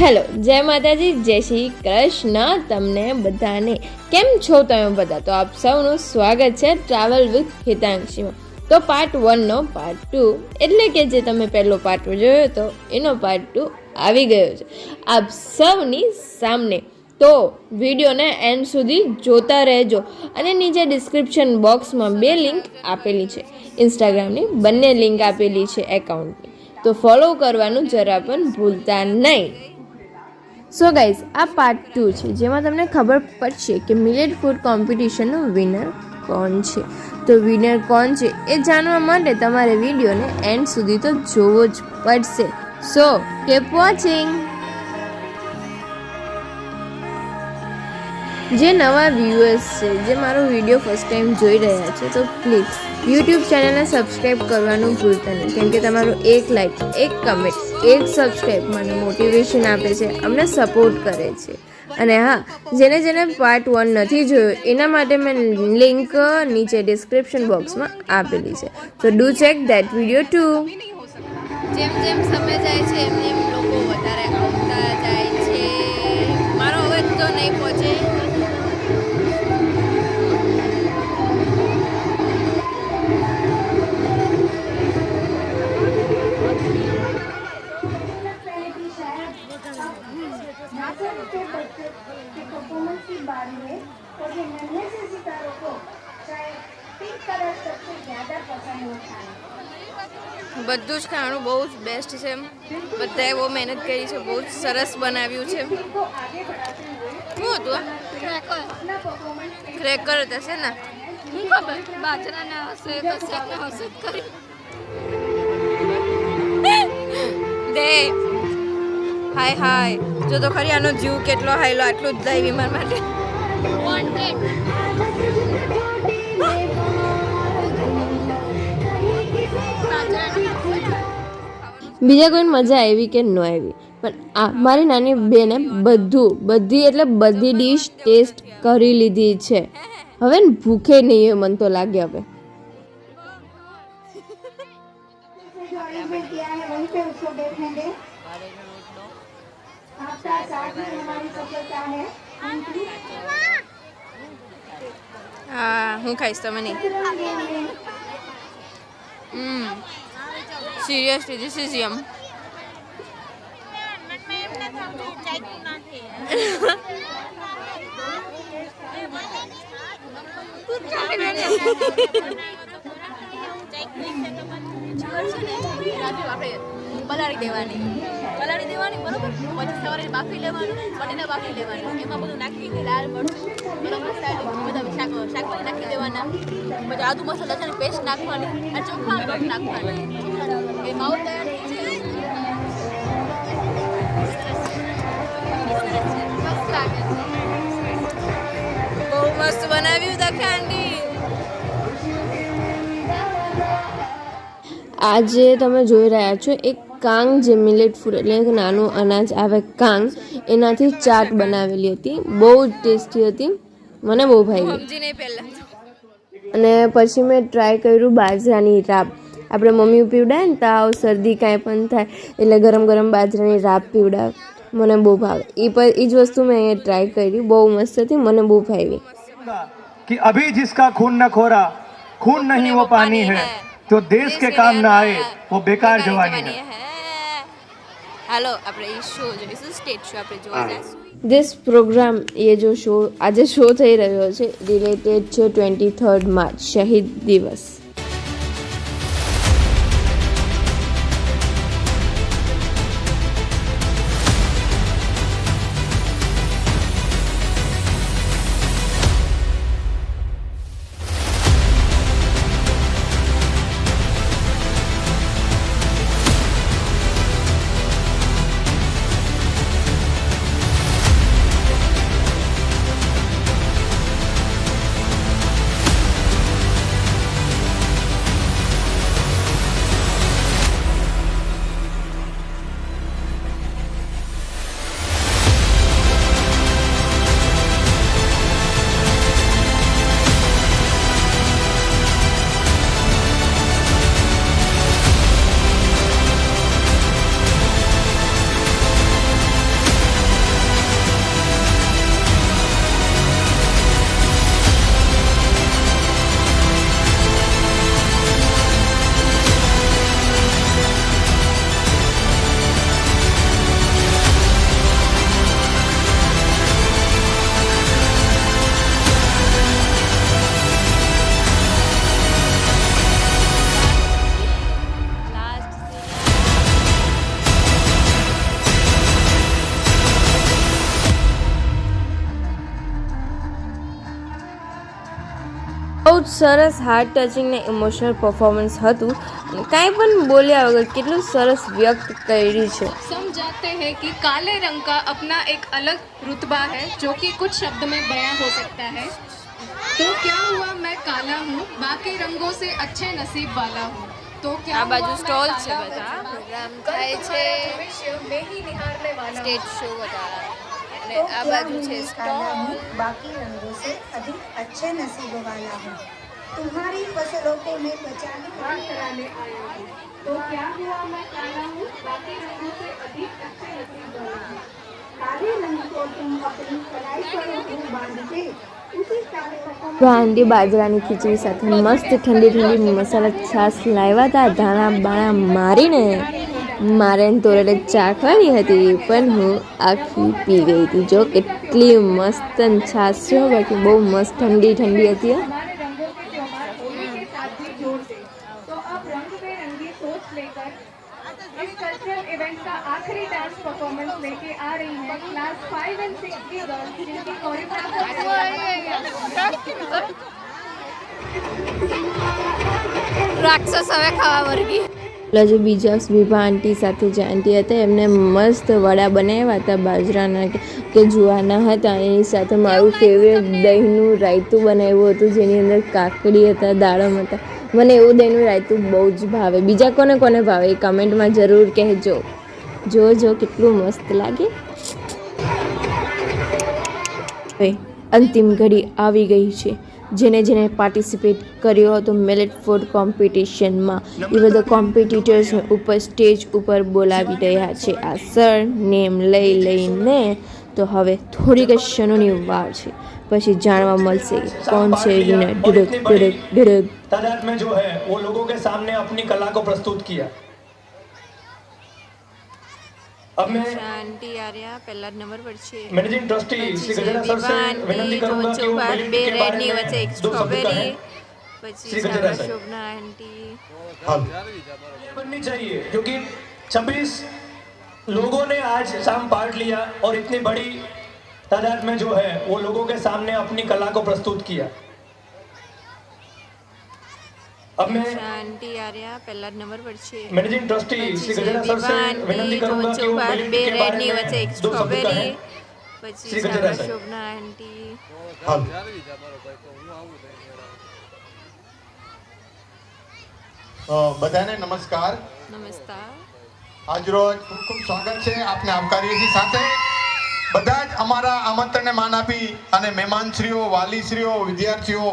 Hello, જય માતાજી, જય શ્રી કૃષ્ણ તમને બધાને. કેમ છો તમે બધા? તો આપ સૌનું સ્વાગત છે ટ્રાવેલ વિથ હિતાંક્ષીમાં તો પાર્ટ વનનો પાર્ટ ટુ એટલે કે જે તમે પહેલો પાર્ટ જોયો હતો એનો પાર્ટ ટુ આવી ગયો છે. આપ સૌની સામને. તો વિડીયોને એન્ડ સુધી જોતા રહેજો અને નીચે ડિસ્ક્રિપ્શન બોક્સમાં બે લિંક આપેલી છે. ઇન્સ્ટાગ્રામની બંને લિંક આપેલી છે એકાઉન્ટની તો ફોલો કરવાનું જરા પણ ભૂલતા નહીં. સો ગાઈઝ આ પાર્ટ ટુ છે, જેમાં તમને ખબર પડશે કે મિલેટ ફૂડ કોમ્પિટિશનનો વિનર કોણ છે. તો વિનર કોણ છે એ જાણવા માટે તમારે વિડીયોને એન્ડ સુધી તો જોવો જ પડશે. સો કેપ વોચિંગ જે નવા વ્યૂઅર્સ છે, જે મારો વીડિયો ફર્સ્ટ ટાઈમ જોઈ રહ્યા છે, તો પ્લીઝ યુટ્યુબ ચેનલને સબસ્ક્રાઈબ કરવાનું ભૂલતા નહીં. કેમ કે તમારું એક લાઈક એક કમેન્ટ એક સબસ્ક્રાઈબ મને મોટિવેશન આપે છે, અમને સપોર્ટ કરે છે. અને હા, જેને જેને પાર્ટ વન નથી જોયો, એના માટે મેં લિંક નીચે ડિસ્ક્રિપ્શન બોક્સમાં આપેલી છે. તો do check that video too જેમ જેમ સમય જાય છે, એમ એમ જ ખાવાનું બહુ જ બેસ્ટ છે બધાએ બહુ મહેનત કરી છે બહુ જ સરસ બનાવ્યું છે. શું હતું ક્રેકર હતા ને? શું હાય હાય. જો તો ખરી આનો જીવ કેટલો હાયલો આટલું જ દહીં વિમાન માટે. બીજા કોઈને મજા આવી કે ન આવી પણ આ મારી નાની બેને બધું બધી એટલે બધી ડીશ ટેસ્ટ કરી લીધી છે હવે ને ભૂખે નહીં હોય મને તો લાગે હવે से जो अरेंजमेंट किया है वहीं पे उसको देखेंगे आपका साथ ही हमारी सफलता है હા હું ખાઈશ તમે નહીં હમ સિરિયસલી ધીસ ઇઝ યમ પલાળી દેવાની. પલાળી દેવાની, બરોબર? પછી સવારે બાફી લેવાનું, બટેટા બાફી લેવાનું. એમાં બધું નાખી લાલ મરચું નાખી દેવાના. પછી આદુ પેસ્ટ નાખવાની. અને બહુ મસ્ત બનાવ્યું દખાંડી આજે તમે જોઈ રહ્યા છો એક કાંગ જે મિલેટ ફૂડ એટલે નાનું અનાજ આવે કાંગ એનાથી ચાટ બનાવેલી હતી. બહુ જ ટેસ્ટી હતી. મને બહુ ભાઈ અને પછી મેં ટ્રાય કર્યું બાજરાની રાબ આપણે મમ્મી પીવડાવે ને તાવ શરદી કાંઈ પણ થાય એટલે ગરમ ગરમ બાજરાની રાબ પીવડાવે. મને બહુ ભાવે. એ પર એ જ વસ્તુ મેં અહીંયા ટ્રાય કરી. બહુ મસ્ત હતી. મને બહુ ભાવી કે અભી જિસકા ખૂન ન ખોરા ખૂન નહીં વો પાની હે. તો દેશ કે કામ ના આએ વો બેકાર જવાની હે. હાલો આપણે એ શો જોઈશું સ્ટેજ શો આપણે જોવા જઈશું ધીસ પ્રોગ્રામ એ જો શો આજે શો થઈ રહ્યો છે રિલેટેડ છે ટ્વેન્ટી થર્ડ માર્ચ શહીદ દિવસ. સરસ હાર્ટ ટચિંગ ને ઇમોશનલ પરફોર્મન્સ હતું અને કાંઈ પણ બોલ્યા વગર કેટલું સરસ વ્યક્ત કરી છે सब जानते हैं कि काले रंग का अपना एक अलग रुतबा है जो कि कुछ शब्द में बयां हो सकता है तो क्या हुआ मैं काला हूँ बाकी रंगों से अच्छे नसीब वाला हूँ तो क्या આ બાજુ हुआ, मैं સ્ટોલ काला છે हूँ, બધા बाकी પ્રોગ્રામ થાય છે भविष्य में ही निहारने वाला हूँ। સ્ટેજ શો બધા અને तो આ क्या બાજુ हूँ છે मैं काला સ્ટોલ हूँ बाकी रंगों से अधिक अच्छे नसीब वाला हूँ तुम्हारी फसलों को मैं बचाने पार कराने आया हूँ तो क्या हुआ मैं काला हूँ बाकी रंगों से अधिक अच्छे नसीब वाला हूँ काले रंग को तुम अपनी कलाई पर हूँ बांध के उसी काले रंग તો આંટી બાજરાની ખીચડી સાથે મસ્ત ઠંડી ઠંડી મસાલા છાશ લાવ્યા હતા ધાણા બાણા મારીને મારે ને તોરેલે ચાખવાની હતી પણ હું આખી પી ગઈ હતી જો કેટલી મસ્ત ન છાશ છે હો, બાકી બહુ મસ્ત ઠંડી ઠંડી હતી इस कल्चरल इवेंट का आखिरी डांस परफॉर्मेंस लेके आ रही है क्लास फाइव एंड सिक्स की गर्ल्स जिनकी कोरियोग्राफर રાક્ષસ હવે ખાવા વર્ગી પેલા જે બીજા વિભા આંટી સાથે જે આંટી હતા એમને મસ્ત વડા બનાવ્યા હતા બાજરાના કે- કે જુવાના હતા એની સાથે મારું ફેવરેટ દહીંનું રાયતું બનાવ્યું હતું જેની અંદર કાકડી હતા દાડમ હતા મને એવું દહીંનું રાયતું બહુ જ ભાવે. બીજા કોને કોને ભાવે એ કમેન્ટમાં જરૂર કહેજો. જો કેટલું મસ્ત લાગે. અંતિમ ઘડી આવી ગઈ છે. જેને જેને પાર્ટિસિપેટ કર્યો હતો મિલેટ ફૂડ કોમ્પિટિશનમાં એ બધા કોમ્પિટિટર્સને ઉપર સ્ટેજ ઉપર બોલાવી રહ્યા છે. આ સર નેમ લઈ લઈને, તો હવે થોડીક જ ક્ષણોની વાર છે. પછી જાણવા મળશે કે કોણ છે વિનર और ડુડક इतनी बड़ी ડુડક ડુડક तादाद में जो है वो लोगों के सामने अपनी कला को प्रस्तुत किया अब मैं આંટી આર્યા પહેલા જ નંબર પર છે managing trustee Shri Gajera sir से विनती करूंगा कि वो ચોબાર मिलिट्री બે के बारे રેડની में વચ્ચે એક दो शब्द સ્ટ્રોબેરી कहें પછી શ્રી ગજેરા સારા સાહેબ. શોભના આંટી ये बननी चाहिए क्योंकि 26 लोगों ने आज शाम पार्ट लिया और इतनी बड़ी तादाद में जो है वो लोगों के सामने अपनी कला को प्रस्तुत किया अब मैं આંટી આર્યા પહેલા જ નંબર પર છે मैनेजिंग ट्रस्टी श्री પછી गजेरा सर से દીવા विनती આંટી करूंगा कि वो ચોબાર બે मिलिट्री के बारे રેડની में વચ્ચે એક दो शब्द સ્ટ્રોબેરી कहें પછી શ્રી ગજેરા સારા સાહેબ. શોભના આંટી અ, બધાને નમસ્કાર નમસ્કાર આજરોજ ખૂબ ખૂબ સ્વાગત છે આપને આવકારીએ છીએ સાથે બધા જ અમારા આમંત્રણને માન આપી અને મહેમાનશ્રીઓ વાલીશ્રીઓ વિદ્યાર્થીઓ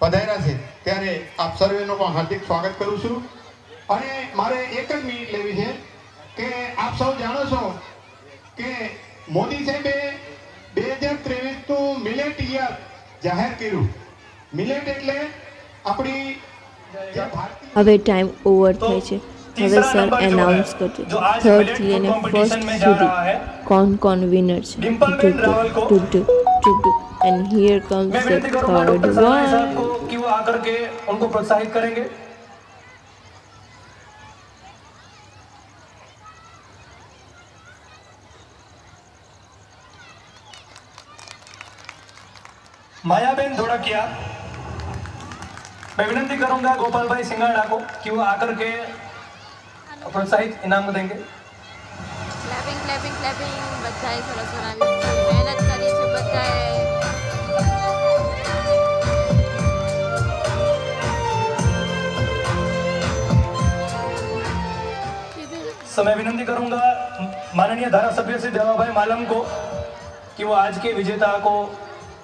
પધાર્યા છે. ત્યારે આપ સર્વેનું પણ હાર્દિક સ્વાગત કરું છું. અને મારે એક જ મિનિટ લેવી છે કે આપ સૌ જાણો છો કે મોદી સાહેબે બે હજાર ત્રેવીસનું મિલેટ યર જાહેર કર્યું. મિલેટ એટલે આપણી હવે ટાઈમ ઓવર થાય છે. સર नंबर जो है, એનાઉન્સ કરજો जो आज થર્ડથી मिलेट લઈને फूड ફર્સ્ટ कंपटीशन में जा रहा है સુધી કોણ કોણ વિનર છે डिम्पलबेन रावल को એન્ડ હિયર કમ્સ मैं ધ विनती करूंगा થર્ડ डॉक्टर सराय साहब વન को कि वो आकर के उनको प्रोत्साहित करेंगे मायाबेन धोड़किया मैं विनती करूंगा गोपाल भाई सिंगाड़ा को कि वो आकर के और प्रोत्साहित इनाम देंगे। क्लैपिंग क्लैपिंग क्लैपिंग बधाई मेहनत करी बधाई तो मैं विनती करूँगा माननीय धारा सभ्य से देवा भाई मालम को कि वो आज के विजेता को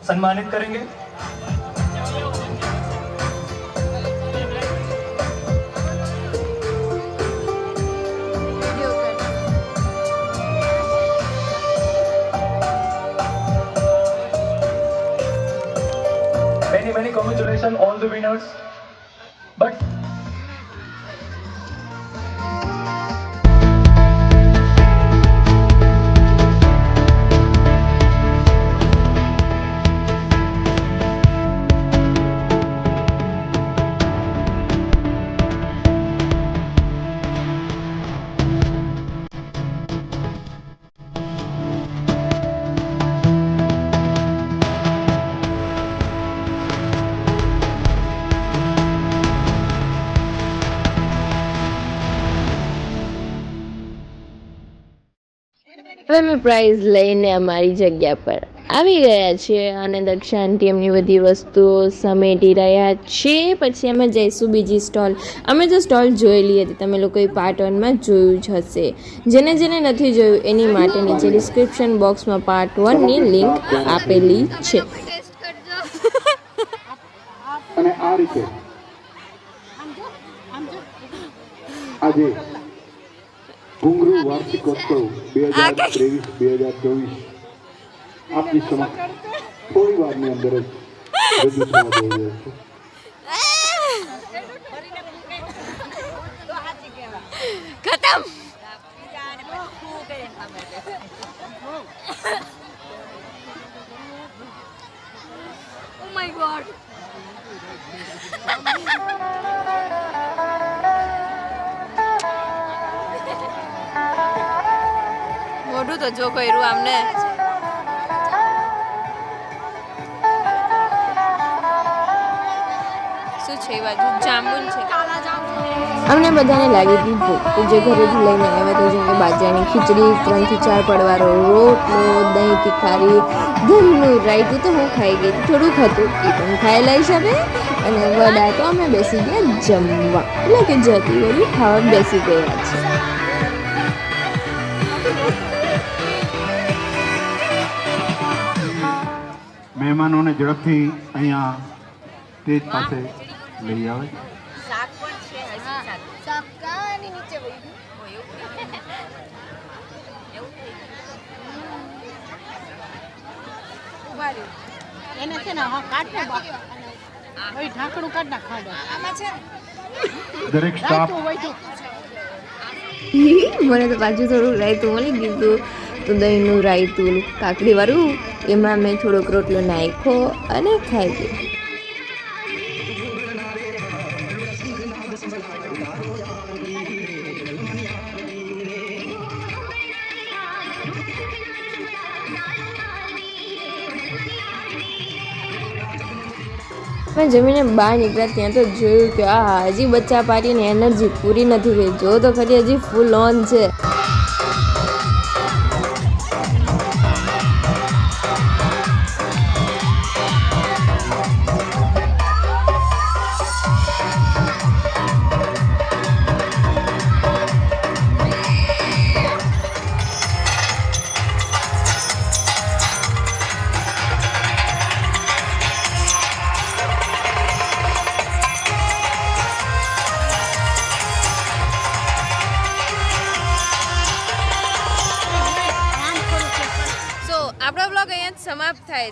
सम्मानित करेंगे। Many congratulations all the winners હવે અમે પ્રાઇઝ લઈને અમારી જગ્યા પર આવી ગયા છીએ અને દક્ષાંતિ એમની બધી વસ્તુઓ સમેટી રહ્યા છે. પછી અમે જઈશું બીજી સ્ટોલ અમે તો સ્ટોલ જોયેલી હતી તમે લોકોએ પાર્ટ વનમાં જોયું જ હશે. જેને જેને નથી જોયું એની માટે નીચે ડિસ્ક્રિપ્શન બોક્સમાં પાર્ટ વનની લિંક આપેલી છે. આ રીતે આજે ઘુંઘરૂ વાર્ષિકોત્સવ બે હજાર ત્રેવીસ બે હજાર ચોવીસ આપની સમક્ષ થોડી વારની અંદર જ રજૂ થવા જઈ રહ્યો છે ખતમ ઓ માય ગોડ મોઢું તો જો કર્યું આમને. શું છે એ છે. અમને બધાને લાગી હતી ભૂખ જે ઘરેથી લઈને આવ્યા તો જેમ કે બાજરાની ખીચડી, ત્રણથી ચાર પડવારો રોટલો, દહીં તીખારી ઘરનું રાયતું તો હું ખાઈ ગઈ. થોડુંક હતું એ પણ લઈ શકે અને વડા તો અમે બેસી ગયા જમવા. એટલે કે જતી વળી ખાવા બેસી ગયા છે મહેમાનોને ઝડપથી અહીંયા સ્ટેજ પાસે લઈ આવે. એને છે ને હા કાઢ ને બા ઓય ઢાંકણું કાઢ નાખ ખાડો દરેક સ્ટાફ મને તો પાછું થોડું રાયતું મળી ગયું તો દહીંનું રાયતું કાકડીવાળું, એમાં મેં થોડોક રોટલો નાખ્યો અને ખાઈ ગઈ મેં જમીને બહાર નીકળ્યા ત્યાં તો જોયું કે આ હજી બચ્ચા પાટીની એનર્જી પૂરી નથી થઈ. જો તો ખરી હજી ફૂલ ઓન છે.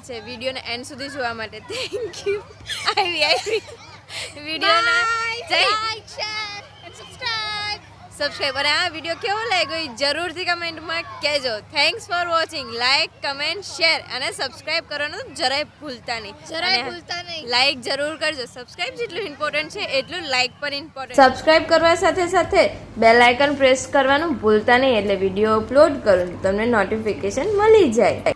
છે વિડીયોને એન્ડ સુધી જોવા માટે. થેન્ક યુ આવી આવી વિડીયોના જય. સબસ્ક્રાઈબ અને આ વીડિયો કેવો લાગ્યો જરૂરથી કમેન્ટમાં કહેજો. Thanks for watching like comment share અને સબસ્ક્રાઇબ કરવાનું જરાય ભૂલતા નહીં. જરાય ભૂલતા નહીં. લાઈક જરૂર કરજો. સબસ્ક્રાઇબ જેટલું ઇમ્પોર્ટન્ટ છે એટલું લાઈક પણ ઇમ્પોર્ટન્ટ સબસ્ક્રાઇબ કરવા સાથે સાથે બેલ આઇકન પ્રેસ કરવાનું ભૂલતા નહીં એટલે વીડિયો અપલોડ કરું તમને નોટિફિકેશન મળી જાય.